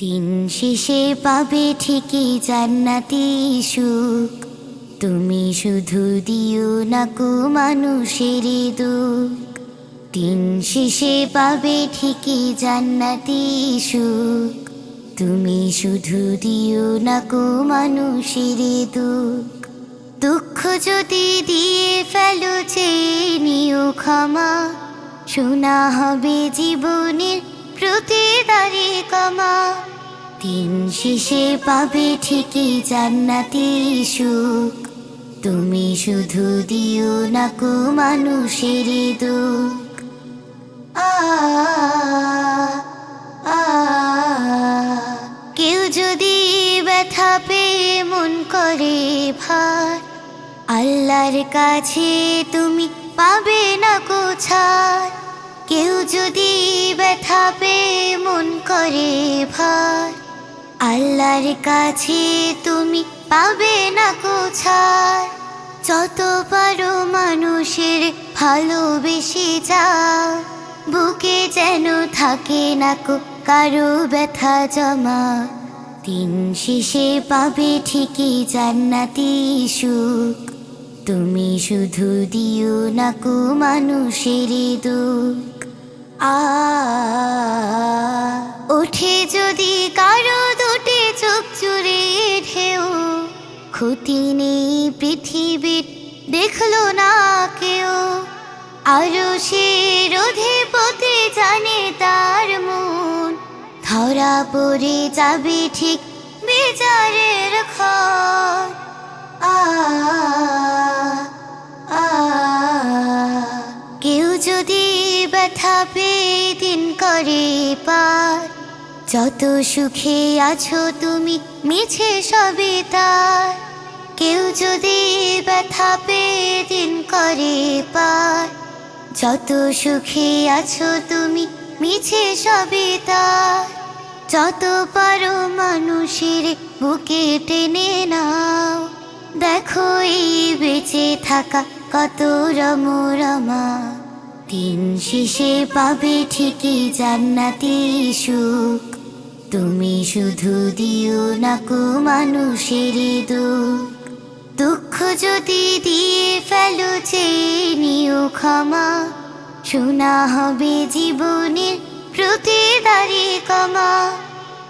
দিন শেষে পাবে ঠিকই জান্নাতি সুখ। তুমি শুধু দিও না কো মানুষের দুঃখ। দিন শেষে পাবে ঠিকই জান্নাতি সুখ। তুমি শুধু দিও না কো মানুষের দুঃখ। দুঃখ যদি দিয়ে ফেলো চেয়ে নিও ক্ষমা। শোনা হবে জীবনের প্রতিদারে কমা। দিন শেষে পাবে ঠিকই জান্নাতি সুখ। তুমি শুধু দিও না কো মানুষের দুঃখ। কেউ যদি ব্যথা পেয়ে মন করে ভার, আল্লাহর কাছে তুমি পাবে না কোছার কেউ যদি করে ভার। আল্লাহর কাছে তুমি পাবে না কোছার যত পারো মানুষের ভালোবেসে যাও। বুকে যেন থাকে না কো কারও ব্যথা জমা। দিন শেষে পাবে ঠিকই জান্নাতি সুখ। তুমি শুধু দিও না কো মানুষের দুঃখ। আ ওঠে যদি কারও দুটি চোখ চুরে ঢেউ, ক্ষতি নেই পৃথিবীর, দেখল না কেউ। আরও সে রোধে পথে জানে তার মন। ধরা পড়ে যাবে ঠিক বিচারের আ কেউ যদি ব্যথা পেয়ে দিন করে পার যত সুখে আছো তুমি, মিছে সবে তার। কেউ যদি ব্যথা পেয়ে দিন করে পার। যত সুখে আছো তুমি, মিছে সবে তার। যত পারো মানুষের বুকে টেনে নাও। দেখো এই বেঁচে থাকা কত রমরমা। দিন শেষে পাবে ঠিকই জান্নাতি সুখ। তুমি শুধু দিও না কো মানুষের দুঃখ। দুঃখ যদি দিয়ে ফেলো নিও ক্ষমা। শোনা হবে জীবনের প্রতিদারে কমা।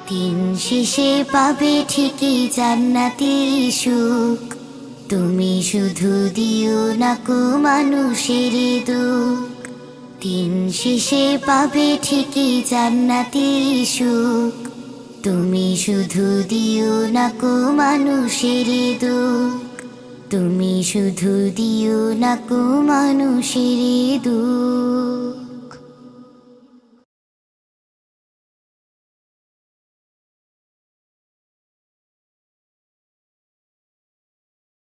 দিন শেষে পাবে ঠিকই জান্নাতি সুখ। তুমি শুধু দিও না কো মানুষের দুঃখ। দিন শেষে পাবে ঠিকই জান্নাতি সুখ। তুমি শুধু দিও না কো মানুষের দুঃখ। তুমি শুধু দিও না কো মানুষের দুঃখ।